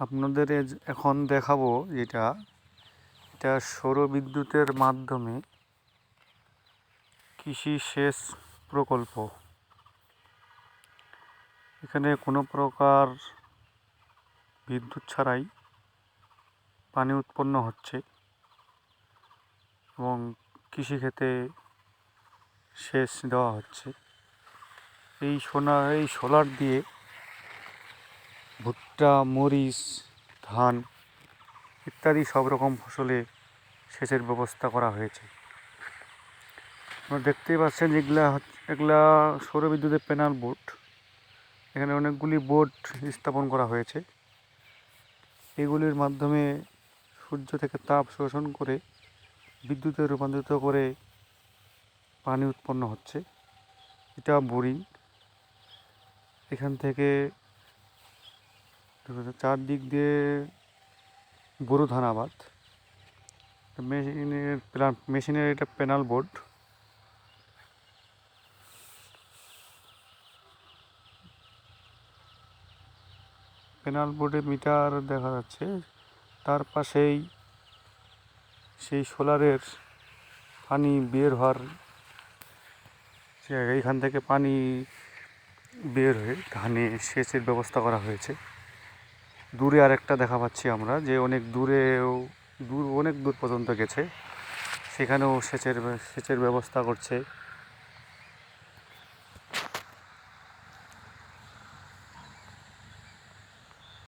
আপনাদের এখন দেখাবো যেটা, এটা সৌর বিদ্যুতের মাধ্যমে কৃষি সেচ প্রকল্প। এখানে কোনো প্রকার বিদ্যুৎ ছাড়াই পানি উৎপন্ন হচ্ছে এবং কৃষিক্ষেত্রে সেচ দেওয়া হচ্ছে। এই সোনা, এই সোলার দিয়ে ভুট্টা, মরিচ, ধান ইত্যাদি সব রকম ফসলে সেচের ব্যবস্থা করা হয়েছে। আপনারা দেখতেই পাচ্ছেন যেগুলা এগুলা সৌর বিদ্যুতের প্যানেল বোর্ড এখানে অনেকগুলি বোর্ড স্থাপন করা হয়েছে। এগুলির মাধ্যমে সূর্য থেকে তাপ শোষণ করে বিদ্যুতে রূপান্তরিত করে পানি উৎপন্ন হচ্ছে। এটা বোরিং। এখান থেকে চারদিক দিয়ে বোরো ধান আবাদ। মেশিনের মেশিনের এটা প্যানাল বোর্ড। প্যানাল বোর্ডে মিটার দেখা যাচ্ছে। তার পাশেই সেই সোলারের পানি বের হওয়ার এখান থেকে পানি বের হয়ে ধানে সেচের ব্যবস্থা করা হয়েছে। দূরে আরেকটা দেখা পাচ্ছি আমরা, যে অনেক দূরেও, দূর, অনেক দূর পর্যন্ত গেছে। সেখানেও সেচের সেচের ব্যবস্থা করছে।